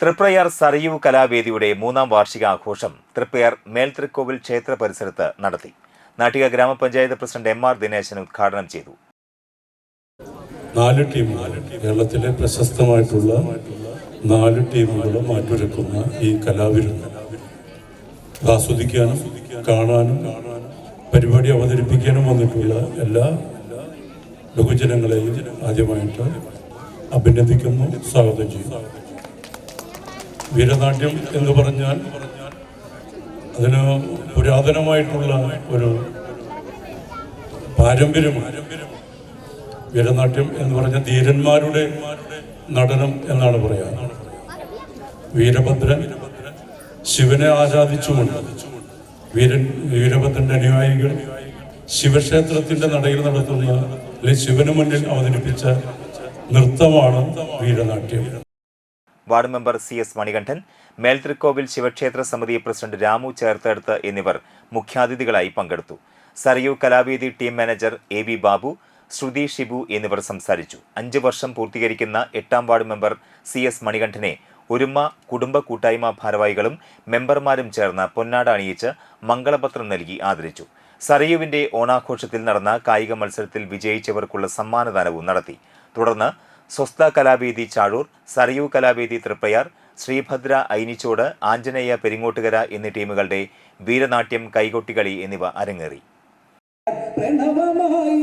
തൃപ്രയാർ സറിയു കലാവേദിയുടെ മൂന്നാം വാർഷികാഘോഷം തൃപ്രയാർ മേൽതൃക്കോവിൽ ക്ഷേത്ര പരിസരത്ത് നടത്തി. നാട്ടിക ഗ്രാമപഞ്ചായത്ത് പ്രസിഡന്റ് എം ആർ ദിനേശൻ ഉദ്ഘാടനം ചെയ്തു. നാല് ടീം കേരളത്തിലെ പ്രശസ്തമായിട്ടുള്ള നാല് ടീമുകളും മാറ്റുരക്കുന്ന ഈ കലാവിരുന്ന് ആസ്വദിക്കാനും കാണാനും പരിപാടി അവതരിപ്പിക്കാനും വന്നിട്ടുള്ള എല്ലാ ബഹുജനങ്ങളെയും ആദ്യമായിട്ട് അഭിനന്ദിക്കുന്നു സ്വാഗതം ചെയ്യുന്നു. വീരനാട്യം എന്ന് പറഞ്ഞാൽ അതിന് പുരാതനമായിട്ടുള്ള ഒരു പാരമ്പര്യമാണ്. വീരനാട്യം എന്ന് പറഞ്ഞ ധീരന്മാരുടെ നടനം എന്നാണ് പറയാ. വീരഭദ്രൻ ശിവനെ ആരാധിച്ചുകൊണ്ട് വീരൻ വീരഭദ്രന്റെ അനുയായികൾ ശിവക്ഷേത്രത്തിന്റെ നടയിൽ നടത്തുന്ന അല്ലെങ്കിൽ ശിവന് മുന്നിൽ അവതരിപ്പിച്ച നൃത്തമാണ് വീരനാട്യം. Ward member C S Manikandan Melthrikkovil ശിവക്ഷേത്ര സമിതി പ്രസിഡന്റ് രാമു ചേർത്തെടുത്ത് എന്നിവർ മുഖ്യാതിഥികളായി പങ്കെടുത്തു. സറിയു Kalavedi team manager A V Babu Shruti Shibu എന്നിവർ സംസാരിച്ചു. അഞ്ച് വർഷം പൂർത്തീകരിക്കുന്ന എട്ടാം വാർഡ് മെമ്പർ സി എസ് മണികണ്ഠനെ ഒരുമ കുടുംബ കൂട്ടായ്മ ഭാരവാഹികളും മെമ്പർമാരും ചേർന്ന് പൊന്നാട അണിയിച്ച് മംഗളപത്രം നൽകി ആദരിച്ചു. സറിയുവിന്റെ ഓണാഘോഷത്തിൽ നടന്ന കായിക മത്സരത്തിൽ വിജയിച്ചവർക്കുള്ള സമ്മാനദാനവും നടത്തി. തുടർന്ന് സ്വസ്ഥ കലാവേദി ചാഴൂർ സറിയു കലാവേദി തൃപ്പയാർ ശ്രീഭദ്ര ഐനിച്ചോട് ആഞ്ജനേയ പെരിങ്ങോട്ടുകര എന്നീ ടീമുകളുടെ വീരനാട്യം കൈകൊട്ടികളി എന്നിവ അരങ്ങേറി. പ്രണവമായി